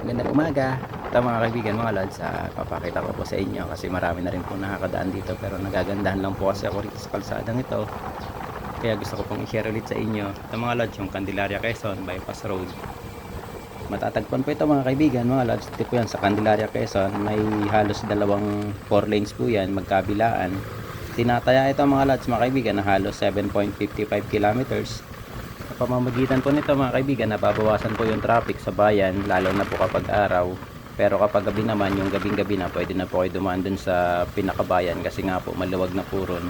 Magandang umaga. Ito mga kaibigan, mga lods, ah, papakita ko po sa inyo kasi marami na rin po nakakadaan dito pero nagagandahan lang po kasi ako rito sa kalsadang ito. Kaya gusto ko pong i-share ulit sa inyo. Ito mga lods, yung Candelaria Quezon, Bypass Road. Matatagpuan po ito mga kaibigan, mga lods. Ito po yan sa Candelaria Quezon. May halos dalawang 4 lanes po yan, magkabilaan. Tinataya ito mga lods, mga kaibigan, na halos 7.55 kilometers sa pamamagitan po nito mga kaibigan nababawasan po yung traffic sa bayan lalo na po kapag araw. Pero kapag gabi naman yung gabing gabi na pwede na po kayo dumaan dun sa pinakabayan kasi nga po maluwag na po ron.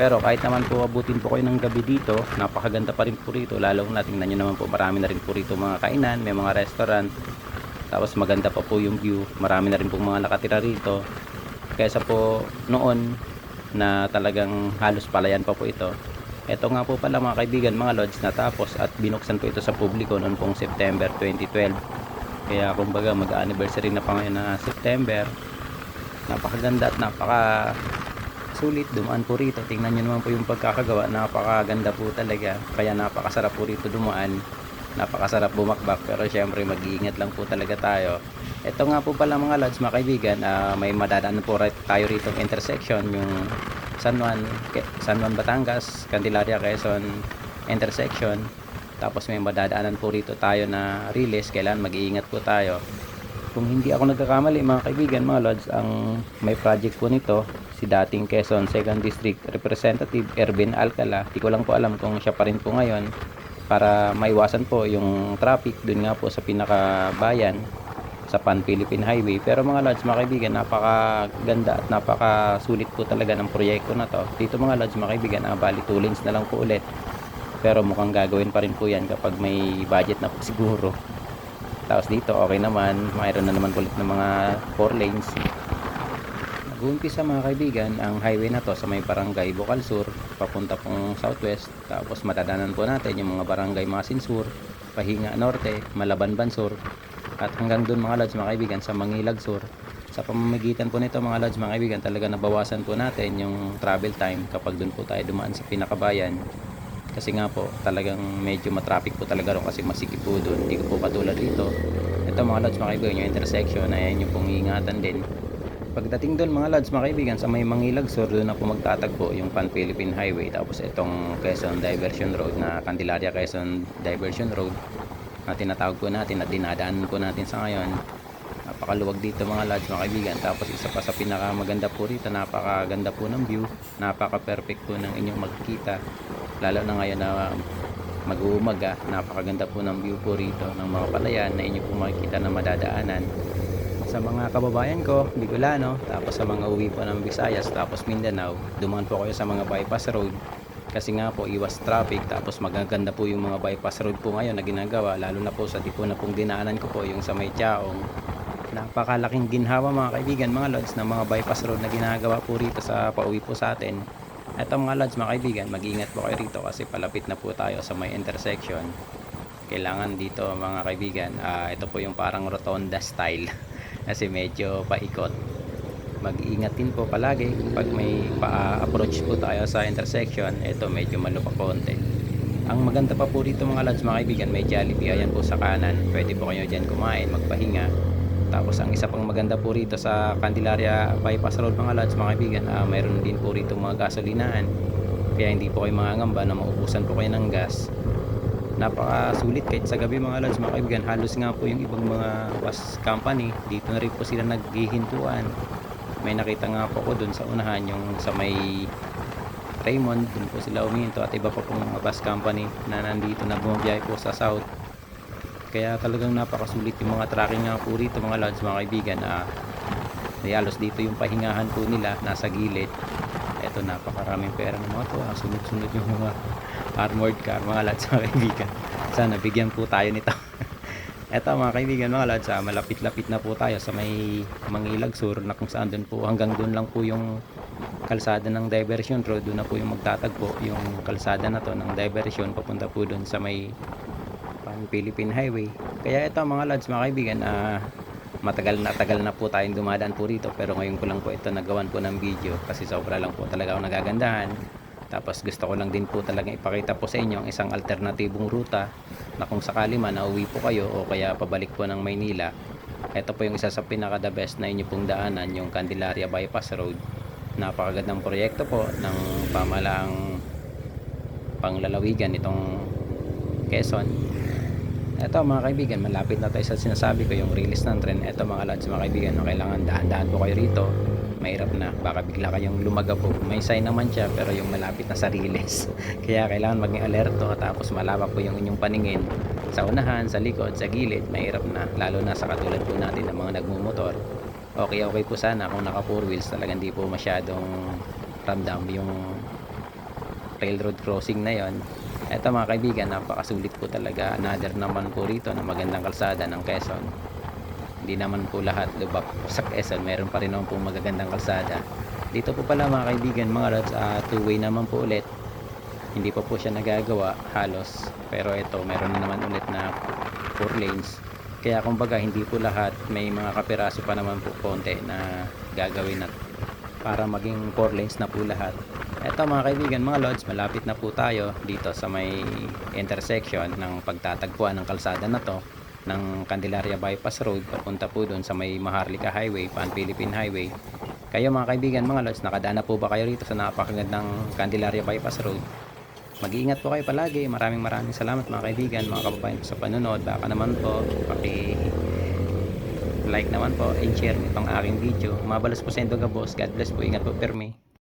Pero kahit naman po abutin po kayo ng gabi dito napakaganda pa rin po rito lalo na tingnan nyo naman po marami na rin po rito mga kainan may mga restaurant. Tapos maganda pa po yung view marami na rin po mga nakatira rito. Kaysa po noon na talagang halos palayan pa po ito ito nga po pala mga kaibigan, mga lodge natapos at binuksan po ito sa publiko noon pong September 2012. Kaya kumbaga mag-anniversary na pa ngayon na September. Napakaganda at napaka sulit dumaan po rito. Tingnan nyo naman po yung pagkakagawa. Napakaganda po talaga. Kaya napakasarap po rito dumaan. Napakasarap bumakbak. Pero syempre mag-iingat lang po talaga tayo. Ito nga po pala mga lodge mga kaibigan. ah, may madadaan po tayo rito intersection. Yung San Juan, San Juan Batangas, Candelaria Quezon intersection. Tapos may madadaanan po rito tayo na release, kailangan mag-iingat po tayo. Kung hindi ako nagkakamali mga kaibigan, mga lods, ang may project po nito, si dating Quezon 2nd District Representative Ervin Alcala. Di ko lang po alam kung siya pa rin po ngayon para maiwasan po yung traffic dun nga po sa pinakabayan sa Pan Philippine Highway. Pero mga lods, mga kaibigan, napakaganda at napakasulit po talaga ng proyekto na to. Dito mga lods, mga kaibigan, ah, bali 2 lanes na lang po ulit. Pero mukhang gagawin pa rin po yan kapag may budget na po siguro. Tapos dito, okay naman. Mayroon na naman ulit ng mga 4 lanes. Nag-uumpisa mga kaibigan, ang highway na to sa may barangay Bukal Sur, papunta pong southwest. Tapos madadanan po natin yung mga barangay Masin Sur, Pahinga Norte, Malaban Bansur, at hanggang doon mga lods mga kaibigan sa Mangilag Sur. Sa pamamagitan po nito mga lods mga kaibigan talaga nabawasan po natin yung travel time kapag doon po tayo dumaan sa pinakabayan. Kasi nga po talagang medyo matraffic po talaga ron kasi masikip po doon hindi ko po katulad dito. Ito mga lods mga kaibigan yung intersection ayan yung pong ingatan din. Pagdating doon mga lods mga kaibigan sa may Mangilag Sur doon na po magtatagpo yung Pan Philippine Highway. Tapos itong Quezon Diversion Road na Candelaria Quezon Diversion Road na tinatawag po natin at dinadaanan po natin sa ngayon. Napakaluwag dito mga lads mga kaibigan. Tapos isa pa sa pinakamaganda po rito napakaganda po ng view. Napaka perfect po ng inyong magkikita lalo na ngayon na mag-uumaga napakaganda po ng view po rito ng mga palayan na inyo po makikita na madadaanan. Sa mga kababayan ko, Bicolano, tapos sa mga uwi po ng Visayas, tapos Mindanao, dumaan po kayo sa mga bypass road kasi nga po iwas traffic tapos magaganda po yung mga bypass road po ngayon na ginagawa lalo na po sa tipo na pong dinaanan ko po yung sa may Chaong. Napakalaking ginhawa mga kaibigan mga lods ng mga bypass road na ginagawa po rito sa pauwi po sa atin. Eto mga lods mga kaibigan mag-ingat po kayo rito kasi palapit na po tayo sa may intersection. Kailangan dito mga kaibigan ah, ito po yung parang rotonda style kasi medyo paikot mag-iingat din po palagi. Pag may pa-approach po tayo sa intersection ito medyo malupa konti. Ang maganda pa po dito mga lads mga kaibigan may Jollibee ayan po sa kanan. Pwede po kayo dyan kumain magpahinga. Tapos ang isa pang maganda po rito sa Candelaria Bypass Road mga lads mga kaibigan ah, mayroon din po rito mga gasolinahan. Kaya hindi po kayo mangangamba na maubusan po kayo ng gas. Napakasulit kahit sa gabi mga lads mga kaibigan. Halos nga po yung ibang mga bus company dito na rin po sila naghihintuan may nakita nga po ko dun sa unahan yung sa may Raymond dun po sila umihinto at iba pa pong mga bus company na nandito na bumabiyahe po sa south. Kaya talagang napakasulit yung mga tracking nga po rito mga lads mga kaibigan na halos dito yung pahingahan po nila nasa gilid. Eto napakaraming pera ng mga to ah, sunod-sunod yung mga armored car mga lads mga kaibigan. Sana bigyan po tayo nito eto mga kaibigan mga lads ah, malapit-lapit na po tayo sa may Mangilag Sur na kung saan doon po hanggang doon lang po yung kalsada ng diversion. Road doon na po yung magtatagpo yung kalsada na to ng diversion papunta po doon sa may Pan Philippine Highway. Kaya ito mga lads mga kaibigan ah, matagal na tagal na po tayong dumadaan po rito. Pero ngayon ko lang po ito nagawan po ng video kasi sobra lang po talaga ako nagagandahan tapos gusto ko lang din po talaga ipakita po sa inyo ang isang alternatibong ruta na kung sakali man nauwi po kayo o kaya pabalik po ng Maynila Ito po yung isa sa pinaka the best na inyo pong daanan, yung Candelaria Bypass Road. Napakagandang proyekto po ng pamalaang panglalawigan itong Quezon. Ito mga kaibigan, malapit na tayo sa sinasabi ko yung release ng tren. Ito mga lads mga kaibigan, no, kailangan dahan-dahan po kayo rito. Mahirap na, baka bigla kayong lumaga po. May sign naman siya pero yung malapit na sa release. Kaya kailangan maging alerto tapos malawak po yung inyong paningin sa unahan, sa likod, sa gilid. Mahirap na, lalo na sa katulad po natin ng mga nagmumotor. Okay, okay po sana kung naka four wheels talagang di po masyadong ramdam yung railroad crossing na yon eto mga kaibigan napakasulit po talaga another naman po rito na magandang kalsada ng Quezon hindi naman po lahat lubak sa Quezon. Meron pa rin naman po magagandang kalsada. Dito po pala mga kaibigan mga lods ah, two way naman po ulit. Hindi pa po siya nagagawa halos. Pero ito meron na naman ulit na four lanes. Kaya kumbaga hindi po lahat. May mga kapiraso pa naman po konti na gagawin na para maging 4 lanes na po lahat. Eto mga kaibigan, mga lods, malapit na po tayo dito sa may intersection ng pagtatagpuan ng kalsada na to ng Candelaria Bypass Road papunta po doon sa may Maharlika Highway, Pan Philippine Highway. Kayo mga kaibigan, mga lods, nakadaan na po ba kayo rito sa napakagandang Candelaria Bypass Road? Mag-iingat po kayo palagi. Maraming maraming salamat mga kaibigan, mga kababayan sa panonood. Baka naman po, paki like naman po and share itong aking video. Mabalas po sa Indoga Boss. God bless po. Ingat po, Permi.